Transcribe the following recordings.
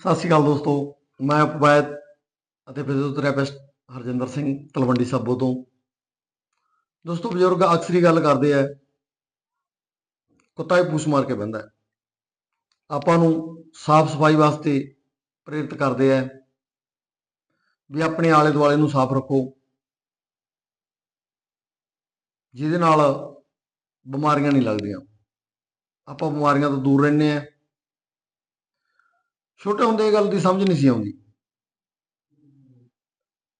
ਸਤਿ ਸ਼੍ਰੀ ਅਕਾਲ ਦੋਸਤੋ, ਮੈਂ ਉਪਵੈਦ ਅਤੇ ਫਿਜ਼ੀਓਥੈਰੇਪਿਸਟ ਹਰਜਿੰਦਰ ਸਿੰਘ ਤਲਵੰਡੀ ਸਾਬੋ ਤੋਂ। ਦੋਸਤੋ ਬਜ਼ੁਰਗ ਅਕਸਰ ਹੀ ਗੱਲ ਕਰਦੇ ਆ, ਕੁੱਤਾ ਹੀ ਪੂਛ ਮਾਰ ਕੇ ਬੰਦਾ ਆਪਾਂ ਨੂੰ ਸਾਫ਼ ਸਫ਼ਾਈ ਵਾਸਤੇ ਪ੍ਰੇਰਿਤ ਕਰਦੇ ਆ ਵੀ ਆਪਣੇ ਆਲੇ ਦੁਆਲੇ ਨੂੰ ਸਾਫ਼ ਰੱਖੋ। ਜਿਹਦੇ ਨਾਲ ਬਿਮਾਰੀਆਂ ਨਹੀਂ ਲੱਗਦੀਆਂ। ਆਪਾਂ ਬਿਮਾਰੀਆਂ ਤੋਂ ਦੂਰ ਰਹਿੰਦੇ ਆ। ਛੋਟੇ ਹੁੰਦੇ ਇਹ ਗੱਲ ਦੀ ਸਮਝ ਨਹੀਂ ਸੀ ਆਉਂਦੀ।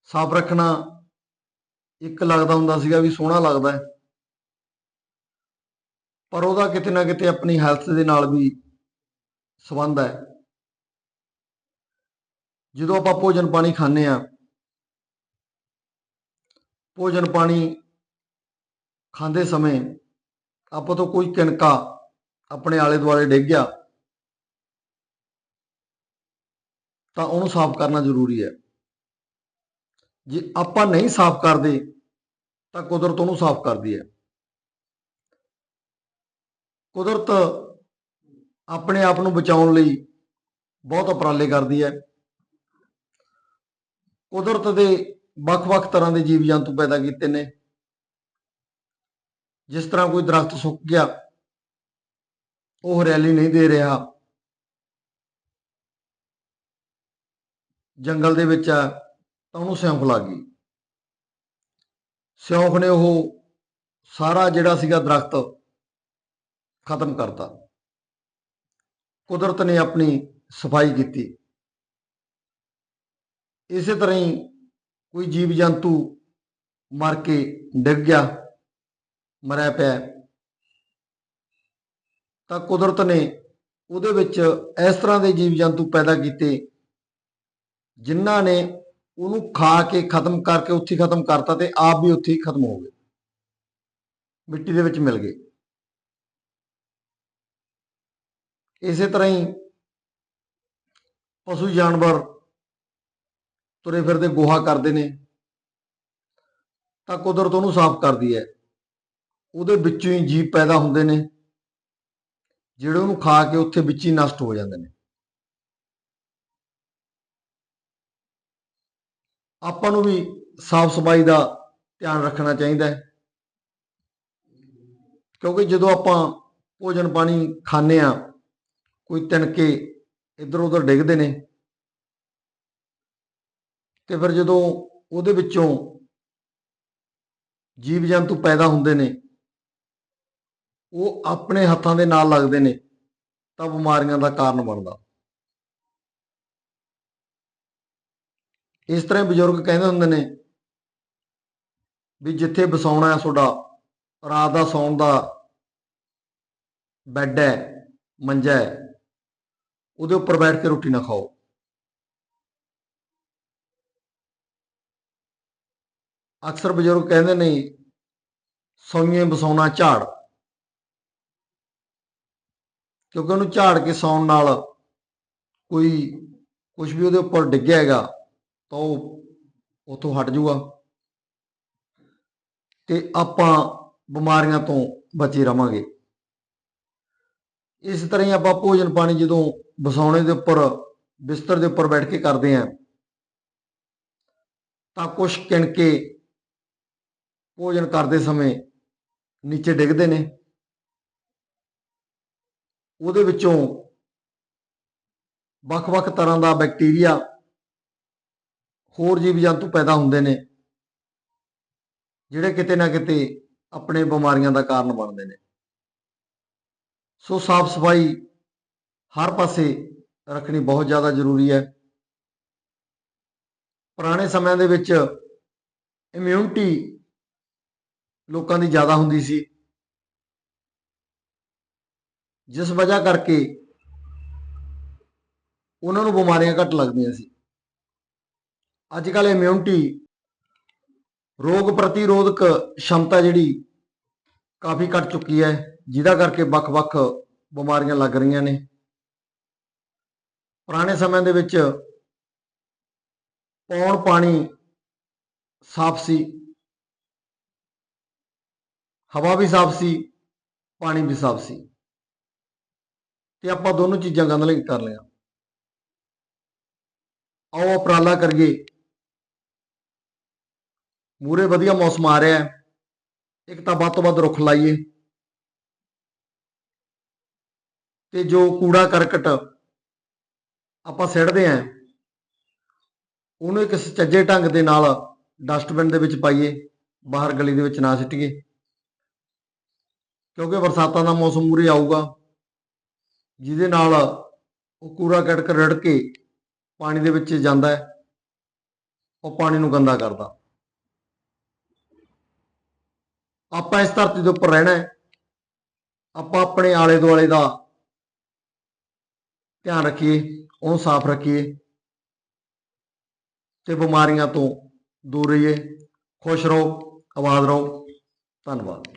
ਸਾਫ਼ ਰੱਖਣਾ ਇੱਕ ਲੱਗਦਾ ਹੁੰਦਾ ਸੀਗਾ ਵੀ ਸੋਹਣਾ ਲੱਗਦਾ ਹੈ। ਪਰ ਉਹਦਾ ਕਿਤੇ ਨਾ ਕਿਤੇ ਆਪਣੀ ਹੈਲਥ ਦੇ ਨਾਲ ਵੀ ਸੰਬੰਧ ਹੈ। ਜਦੋਂ ਆਪਾਂ ਭੋਜਨ ਪਾਣੀ ਖਾਂਦੇ ਆ ਭੋਜਨ ਪਾਣੀ ਖਾਂਦੇ ਸਮੇਂ ਆਪਾਂ ਤੋਂ ਕੋਈ ਕਿਣਕਾ ਆਪਣੇ ਆਲੇ ਦੁਆਲੇ ਡਿੱਗ ਗਿਆ। ਤਾਂ ਉਹਨੂੰ ਸਾਫ਼ ਕਰਨਾ ਜ਼ਰੂਰੀ ਹੈ। ਜੇ ਆਪਾਂ ਨਹੀਂ ਸਾਫ਼ ਕਰਦੇ, ਤਾਂ ਕੁਦਰਤ ਉਹਨੂੰ ਸਾਫ਼ ਕਰਦੀ ਹੈ। ਕੁਦਰਤ ਆਪਣੇ ਆਪ ਨੂੰ ਬਚਾਉਣ ਲਈ ਬਹੁਤ ਉਪਰਾਲੇ ਕਰਦੀ ਹੈ। ਕੁਦਰਤ ਦੇ ਵੱਖ-ਵੱਖ ਤਰ੍ਹਾਂ ਦੇ ਜੀਵ ਜੰਤੂ ਪੈਦਾ ਕੀਤੇ ਨੇ। ਜਿਸ ਤਰ੍ਹਾਂ ਕੋਈ ਦਰਖਤ ਸੁੱਕ ਗਿਆ, ਉਹ ਹਰਿਆਲੀ ਨਹੀਂ ਦੇ ਰਿਹਾ। ਜੰਗਲ ਦੇ ਵਿੱਚ ਆ, ਤਾਂ ਉਹਨੂੰ ਸਿਉਂਖ ਲੱਗ ਗਈ। ਸਿਉਂਖ ਨੇ ਉਹ ਸਾਰਾ ਜਿਹੜਾ ਸੀਗਾ ਦਰਖਤ ਖਤਮ ਕਰਤਾ। ਕੁਦਰਤ ਨੇ ਆਪਣੀ ਸਫ਼ਾਈ ਕੀਤੀ। ਇਸੇ ਤਰ੍ਹਾਂ ਹੀ ਕੋਈ ਜੀਵ ਜੰਤੂ ਮਰ ਕੇ ਡਿੱਗ ਗਿਆ, ਮਰਿਆ ਪਿਆ। ਤਾਂ ਕੁਦਰਤ ਨੇ ਉਹਦੇ ਵਿੱਚ ਇਸ ਤਰ੍ਹਾਂ ਦੇ ਜੀਵ ਜੰਤੂ ਪੈਦਾ ਕੀਤੇ ਜਿਨ੍ਹਾਂ ਨੇ ਉਹਨੂੰ ਖਾ ਕੇ ਖਤਮ ਕਰਕੇ ਉੱਥੇ ਹੀ ਖਤਮ ਕਰਤਾ ਤੇ ਆਪ ਵੀ ਉੱਥੇ ਹੀ ਖਤਮ ਹੋ ਗਏ। ਮਿੱਟੀ ਦੇ ਵਿੱਚ ਮਿਲ ਗਏ। ਇਸੇ ਤਰ੍ਹਾਂ ਹੀ ਪਸ਼ੂ ਜਾਨਵਰ ਤੁਰੇ ਫਿਰਦੇ, ਗੋਹਾ ਕਰਦੇ ਨੇ। ਤਾਂ ਕੁਦਰਤ ਉਹਨੂੰ ਸਾਫ਼ ਕਰਦੀ ਹੈ। ਉਹਦੇ ਵਿੱਚੋਂ ਹੀ ਜੀਵ ਪੈਦਾ ਹੁੰਦੇ ਨੇ, ਜਿਹੜੇ ਉਹਨੂੰ ਖਾ ਕੇ ਉੱਥੇ ਵਿੱਚ ਹੀ ਨਸ਼ਟ ਹੋ ਜਾਂਦੇ ਨੇ। ਆਪਾਂ ਨੂੰ ਵੀ ਸਾਫ਼ ਸਫ਼ਾਈ ਦਾ ਧਿਆਨ ਰੱਖਣਾ ਚਾਹੀਦਾ ਹੈ। ਕਿਉਂਕਿ ਜਦੋਂ ਆਪਾਂ ਭੋਜਨ ਪਾਣੀ ਖਾਂਦੇ ਆ ਕੋਈ ਤਿਣਕੇ ਇੱਧਰ ਉੱਧਰ ਡਿੱਗਦੇ ਨੇ। ਤੇ ਫਿਰ ਜਦੋਂ ਉਹਦੇ ਵਿੱਚੋਂ ਜੀਵ ਜੰਤੂ ਪੈਦਾ ਹੁੰਦੇ ਨੇ, ਉਹ ਆਪਣੇ ਹੱਥਾਂ ਦੇ ਨਾਲ ਲੱਗਦੇ ਨੇ, ਤਾਂ ਬਿਮਾਰੀਆਂ ਦਾ ਕਾਰਨ ਬਣਦਾ। ਇਸ ਤਰ੍ਹਾਂ ਬਜ਼ੁਰਗ ਕਹਿੰਦੇ ਹੁੰਦੇ ਨੇ ਵੀ ਜਿੱਥੇ ਬਸਾਉਣਾ ਹੈ ਤੁਹਾਡਾ, ਰਾਤ ਦਾ ਸੌਣ ਦਾ ਬੈੱਡ ਹੈ, ਮੰਜਾ ਹੈ, ਉਹਦੇ ਉੱਪਰ ਬੈਠ ਕੇ ਰੋਟੀ ਨਾ ਖਾਓ। ਅਕਸਰ ਬਜ਼ੁਰਗ ਕਹਿੰਦੇ ਨੇ, ਸੌਈਏ ਬਸਾਉਣਾ ਝਾੜ। ਕਿਉਂਕਿ ਉਹਨੂੰ ਝਾੜ ਕੇ ਸੌਣ ਨਾਲ ਕੋਈ ਕੁਝ ਵੀ ਉਹਦੇ ਉੱਪਰ ਡਿੱਗਿਆ ਹੈਗਾ ਤਾਂ ਉਹ ਉਥੋਂ ਹਟ ਜਾਊਗਾ। ਤੇ ਆਪਾਂ ਬਿਮਾਰੀਆਂ ਤੋਂ ਬਚੇ ਰਵਾਂਗੇ ਇਸ ਤਰ੍ਹਾਂ ਹੀ ਆਪਾਂ ਭੋਜਨ ਪਾਣੀ ਜਦੋਂ ਬਸਾਉਣੇ ਦੇ ਉੱਪਰ, ਬਿਸਤਰ ਦੇ ਉੱਪਰ ਬੈਠ ਕੇ ਕਰਦੇ ਆਂ ਤਾਂ ਕੁਝ ਕਿਣਕੇ ਭੋਜਨ ਕਰਦੇ ਸਮੇਂ ਨੀਚੇ ਡਿੱਗਦੇ ਨੇ। ਉਹਦੇ ਵਿੱਚੋਂ ਵੱਖ-ਵੱਖ ਤਰ੍ਹਾਂ ਦਾ ਬੈਕਟੀਰੀਆ ਹੋਰ ਜੀਵ ਜੰਤੂ ਪੈਦਾ ਹੁੰਦੇ ਨੇ, ਜਿਹੜੇ ਕਿਤੇ ਨਾ ਕਿਤੇ ਆਪਣੇ ਬਿਮਾਰੀਆਂ ਦਾ ਕਾਰਨ ਬਣਦੇ ਨੇ। ਸੋ ਸਾਫ਼ ਸਫ਼ਾਈ ਹਰ ਪਾਸੇ ਰੱਖਣੀ ਬਹੁਤ ਜ਼ਿਆਦਾ ਜ਼ਰੂਰੀ ਹੈ। ਪੁਰਾਣੇ ਸਮਿਆਂ ਦੇ ਵਿੱਚ ਇਮਿਊਨਿਟੀ ਲੋਕਾਂ ਦੀ ਜ਼ਿਆਦਾ ਹੁੰਦੀ ਸੀ। ਜਿਸ ਵਜ੍ਹਾ ਕਰਕੇ ਉਹਨਾਂ ਨੂੰ ਬਿਮਾਰੀਆਂ ਘੱਟ ਲੱਗਦੀਆਂ ਸੀ। ਅੱਜ ਕੱਲ ਇਮਿਊਨਿਟੀ ਰੋਗ ਪ੍ਰਤੀਰੋਧਕ ਸ਼ਮਤਾ ਜਿਹੜੀ ਕਾਫੀ ਘਟ ਚੁੱਕੀ ਹੈ, ਜਿਹਦਾ ਕਰਕੇ ਵੱਖ-ਵੱਖ ਬਿਮਾਰੀਆਂ ਲੱਗ ਰਹੀਆਂ ਨੇ। ਪੁਰਾਣੇ ਸਮਿਆਂ ਦੇ ਵਿੱਚ ਪੌਣ ਪਾਣੀ ਸਾਫ਼ ਸੀ, ਹਵਾ ਵੀ ਸਾਫ਼ ਸੀ, ਪਾਣੀ ਵੀ ਸਾਫ਼ ਸੀ। ਤੇ ਆਪਾਂ ਦੋਨੋਂ ਚੀਜ਼ਾਂ ਗੰਦਲੀਆਂ ਕਰ ਲਿਆ। ਆਓ ਉਪਰਾਲਾ ਕਰੀਏ। ਮੂਰੇ ਵਧੀਆ ਮੌਸਮ ਆ ਰਿਹਾ ਹੈ। ਇੱਕ ਤਾਂ ਵੱਧ ਤੋਂ ਵੱਧ ਰੁੱਖ ਲਾਈਏ। ਤੇ ਜੋ ਕੂੜਾ ਕਰਕਟ ਆਪਾਂ ਸਿੱਟਦੇ ਆਂ ਉਹਨੂੰ ਇੱਕ ਸੁਚੱਜੇ ਢੰਗ ਦੇ ਨਾਲ ਡਸਟਬਿਨ ਦੇ ਵਿੱਚ ਪਾਈਏ, ਬਾਹਰ ਗਲੀ ਦੇ ਵਿੱਚ ਨਾ ਸਿੱਟੀਏ। ਕਿਉਂਕਿ ਬਰਸਾਤਾਂ ਦਾ ਮੌਸਮ ਮੂਰੇ ਆਊਗਾ, ਜਿਹਦੇ ਨਾਲ ਉਹ ਕੂੜਾ ਕਰਕਟ ਰੜ ਕੇ ਪਾਣੀ ਦੇ ਵਿੱਚ ਜਾਂਦਾ ਹੈ, ਉਹ ਪਾਣੀ ਨੂੰ ਗੰਦਾ ਕਰਦਾ। ਆਪਾਂ ਇਸ ਧਰਤੀ ਦੇ ਉੱਪਰ ਰਹਿਣਾ ਹੈ। ਆਪਾਂ ਆਪਣੇ ਆਲੇ ਦੁਆਲੇ ਦਾ ਧਿਆਨ ਰੱਖੀਏ, ਉਹਨੂੰ ਸਾਫ਼ ਰੱਖੀਏ ਤੇ ਬਿਮਾਰੀਆਂ ਤੋਂ ਦੂਰ ਰਹੀਏ। ਖੁਸ਼ ਰਹੋ, ਆਬਾਦ ਰਹੋ। ਧੰਨਵਾਦ।